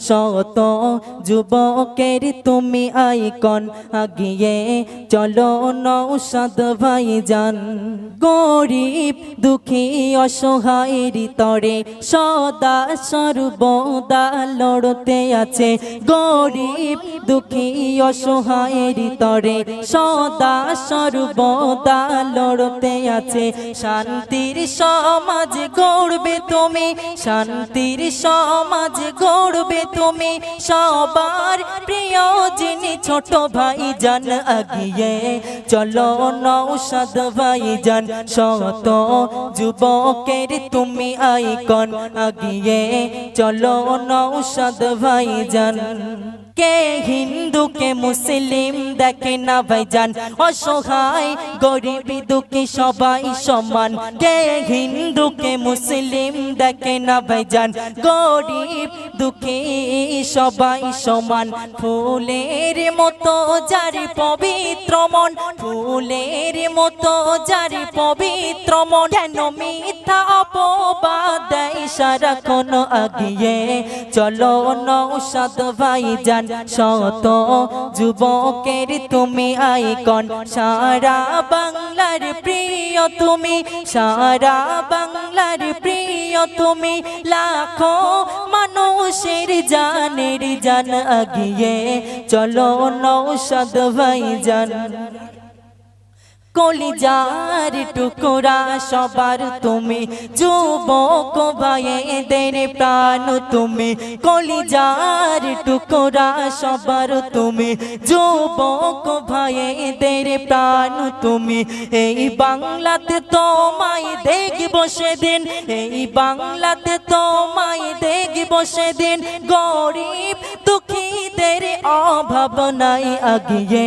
শত যুবকের তুমি আইকন আগিয়ে, চলো নৌসাদ ভাই যান গরিব, দুঃখী, অসহায়ের তরে সদা সর্বদা লড়তে আছে। গরিব, দুঃখী, অসহায়ের তরে সদা সর্বদা লড়তে আছে। শান্তির সমাজ গড়বে তুমি, শান্তির সমাজ গড়বে তুমি সবার প্রিয় যিনি ছোট ভাই যান আগিয়ে। চলো নৌসাদ ভাই যান শত যুবকের তুমি আইকন আগিয়ে। চলো নৌসাদ ভাই জান কে হিন্দু কে মুসলিম দেখে না ভাইজান অসহায় গরিব দুঃখী সবাই সমান কে হিন্দু কে মুসলিম দেখে না ভাইজান গরিব দুঃখী সবাই সমান ফুলের মতো যারি পবিত্র মন ফুলের মতো যারি পবিত্র মন কেন মিথ্যা অপবাদ দেয় সারাক্ষণ আগিয়ে চলো নৌসাদ ভাই যান শত যুবকের তুমি আইকন। সারা বাংলার প্রিয় তুমি, সারা বাংলার প্রিয় তুমি। লাখো মানুষের জানের জান আগিয়ে, চলো নৌষদ ভাই জান কলিজার টুকরা সবার তুমি। যুবক ভাইদের প্রাণ তুমি। কলিজার টুকরা সবার তুমি। যুবক ভাইদের প্রাণ তুমি। এই বাংলাতে তোমায় দেখব সেদিন। এই বাংলাতে তোমায় দেখব সেদিন। গরিব দুঃখীদের অভাব নাই আগিয়ে।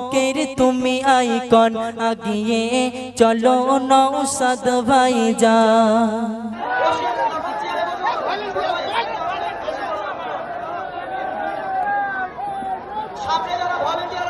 হকের তুমি আইকন আগিয়ে চলো নৌসাদ ভাই যা ভলেন্টিয়ার